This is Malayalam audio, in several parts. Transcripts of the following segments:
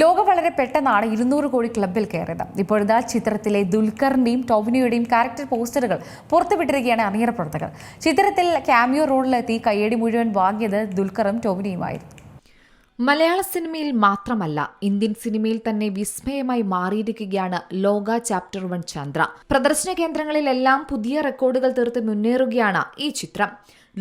ലോകം വളരെ പെട്ടെന്നാണ് ഇരുന്നൂറ് കോടി ക്ലബിൽ കയറിയത്. ഇപ്പോഴത്തെ ചിത്രത്തിലെ ദുൽഖറിന്റെയും ടോവിനോയുടെയും ക്യാരക്ടർ പോസ്റ്ററുകൾ പുറത്തുവിട്ടിരിക്കുകയാണ് അണിയറ പ്രവർത്തകർ. ചിത്രത്തിൽ ക്യാമിയോ റോളിലെത്തി കയ്യടി മുഴുവൻ വാങ്ങിയത് ദുൽഖറും ടോവിനയുമായിരുന്നു. മലയാള സിനിമയിൽ മാത്രമല്ല ഇന്ത്യൻ സിനിമയിൽ തന്നെ വിസ്മയമായി മാറിയിരിക്കുകയാണ് ലോക ചാപ്റ്റർ വൺ ചന്ദ്ര. പ്രദർശന കേന്ദ്രങ്ങളിലെല്ലാം പുതിയ റെക്കോർഡുകൾ തീർത്ത് മുന്നേറുകയാണ് ഈ ചിത്രം.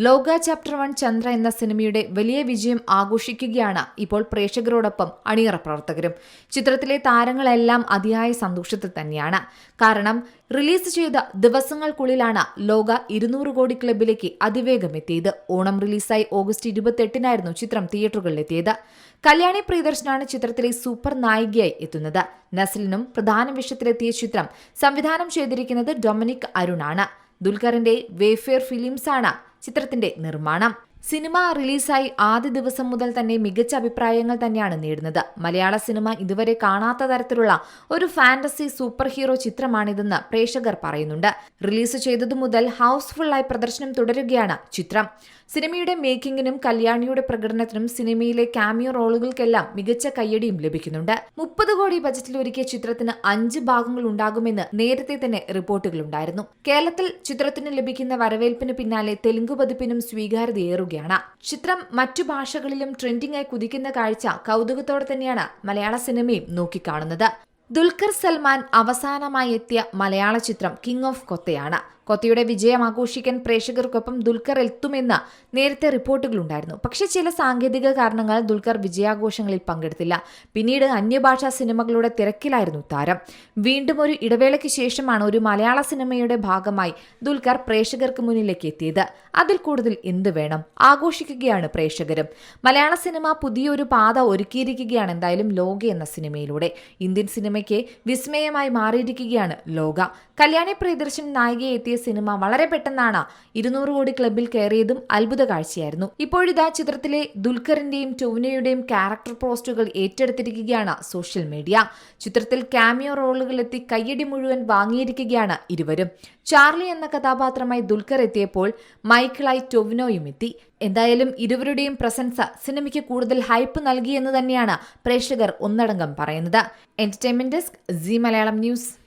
ലോക ചാപ്റ്റർ വൺ ചന്ദ്ര എന്ന സിനിമയുടെ വലിയ വിജയം ആഘോഷിക്കുകയാണ് ഇപ്പോൾ പ്രേക്ഷകരോടൊപ്പം അണിയറ പ്രവർത്തകരും. ചിത്രത്തിലെ താരങ്ങളെല്ലാം അതിയായ സന്തോഷത്തിൽ തന്നെയാണ്. കാരണം റിലീസ് ചെയ്ത ദിവസങ്ങൾക്കുള്ളിലാണ് ലോക ഇരുന്നൂറ് കോടി ക്ലബിലേക്ക് അതിവേഗം എത്തിയത്. ഓണം റിലീസായി ഓഗസ്റ്റ് ഇരുപത്തെട്ടിനായിരുന്നു ചിത്രം തിയേറ്ററുകളിൽ എത്തിയത് കല്യാണി പ്രിയദർശനാണ് ചിത്രത്തിലെ സൂപ്പർ നായികയായി എത്തുന്നത്. നസലിനും പ്രധാന വിഷയത്തിലെത്തിയ ചിത്രം സംവിധാനം ചെയ്തിരിക്കുന്നത് ഡൊമിനിക് അരുണാണ്. ദുൽഖറിന്റെ വേഫെയർ ഫിലിംസാണ് ചിത്രത്തിന്റെ നിർമ്മാണം. സിനിമ റിലീസായി ആദ്യ ദിവസം മുതൽ തന്നെ മികച്ച അഭിപ്രായങ്ങൾ തന്നെയാണ് നേടുന്നത്. മലയാള സിനിമ ഇതുവരെ കാണാത്ത തരത്തിലുള്ള ഒരു ഫാന്റസി സൂപ്പർ ഹീറോ ചിത്രമാണിതെന്ന് പ്രേക്ഷകർ പറയുന്നുണ്ട്. റിലീസ് ചെയ്തതു മുതൽ ഹൗസ്ഫുള്ളായി പ്രദർശനം തുടരുകയാണ് ചിത്രം. സിനിമയുടെ മേക്കിംഗിനും കല്യാണിയുടെ പ്രകടനത്തിനും സിനിമയിലെ കാമിയോ റോളുകൾക്കെല്ലാം മികച്ച കയ്യടിയും ലഭിക്കുന്നുണ്ട്. മുപ്പത് കോടി ബജറ്റിൽ ഒരുക്കിയ ചിത്രത്തിന് അഞ്ച് ഭാഗങ്ങൾ ഉണ്ടാകുമെന്ന് നേരത്തെ തന്നെ റിപ്പോർട്ടുകളുണ്ടായിരുന്നു. കേരളത്തിൽ ചിത്രത്തിന് ലഭിക്കുന്ന വരവേൽപ്പിന് പിന്നാലെ തെലുങ്ക് പതിപ്പിനും സ്വീകാര്യതയേറുകയാണ് ചിത്രം മറ്റു ഭാഷകളിലും ട്രെൻഡിംഗ് ആയി കുതിക്കുന്ന കാഴ്ച കൗതുകത്തോടെ തന്നെയാണ് മലയാള സിനിമയും നോക്കിക്കാണുന്നത്. ദുൽഖർ സൽമാൻ അവസാനമായി എത്തിയ മലയാള ചിത്രം കിങ് ഓഫ് കൊത്തയാണ്. കൊത്തയുടെ വിജയം ആഘോഷിക്കാൻ പ്രേക്ഷകർക്കൊപ്പം ദുൽഖർ എത്തുമെന്ന് നേരത്തെ റിപ്പോർട്ടുകളുണ്ടായിരുന്നു. പക്ഷേ ചില സാങ്കേതിക കാരണങ്ങൾ ദുൽഖർ വിജയാഘോഷങ്ങളിൽ പങ്കെടുത്തില്ല. പിന്നീട് അന്യഭാഷാ സിനിമകളുടെ തിരക്കിലായിരുന്നു താരം. വീണ്ടും ഒരു ഇടവേളയ്ക്ക് ശേഷമാണ് ഒരു മലയാള സിനിമയുടെ ഭാഗമായി ദുൽഖർ പ്രേക്ഷകർക്ക് മുന്നിലേക്ക് എത്തിയത്. അതിൽ കൂടുതൽ എന്ത് വേണം? ആഘോഷിക്കുകയാണ് പ്രേക്ഷകരും. മലയാള സിനിമ പുതിയൊരു പാത ഒരുക്കിയിരിക്കുകയാണ് എന്തായാലും ലോക എന്ന സിനിമയിലൂടെ. ഇന്ത്യൻ സിനിമയ്ക്ക് വിസ്മയമായി മാറിയിരിക്കുകയാണ് ലോക. കല്യാണി പ്രിയദർശൻ നായികയെ എത്തിയ സിനിമ വളരെ പെട്ടെന്നാണ് ഇരുന്നൂറ് കോടി ക്ലബിൽ കയറിയതും അത്ഭുത കാഴ്ചയായിരുന്നു. ഇപ്പോഴിതാ ചിത്രത്തിലെ ദുൽഖറിന്റെയും ടോവിനോയുടെയും ക്യാരക്ടർ പോസ്റ്റുകൾ ഏറ്റെടുത്തിരിക്കുകയാണ് സോഷ്യൽ മീഡിയ. ചിത്രത്തിൽ ക്യാമിയോ റോളുകളെത്തി കയ്യടി മുഴുവൻ വാങ്ങിയിരിക്കുകയാണ് ഇരുവരും. ചാർലി എന്ന കഥാപാത്രമായി ദുൽഖർ എത്തിയപ്പോൾ മൈക്കിളായി ടൊവിനോയും എത്തി. എന്തായാലും ഇരുവരുടെയും പ്രശംസ സിനിമയ്ക്ക് കൂടുതൽ ഹൈപ്പ് നൽകിയെന്ന് തന്നെയാണ് പ്രേക്ഷകർ ഒന്നടങ്കം പറയുന്നത്. Entertainment desk Zee Malayalam news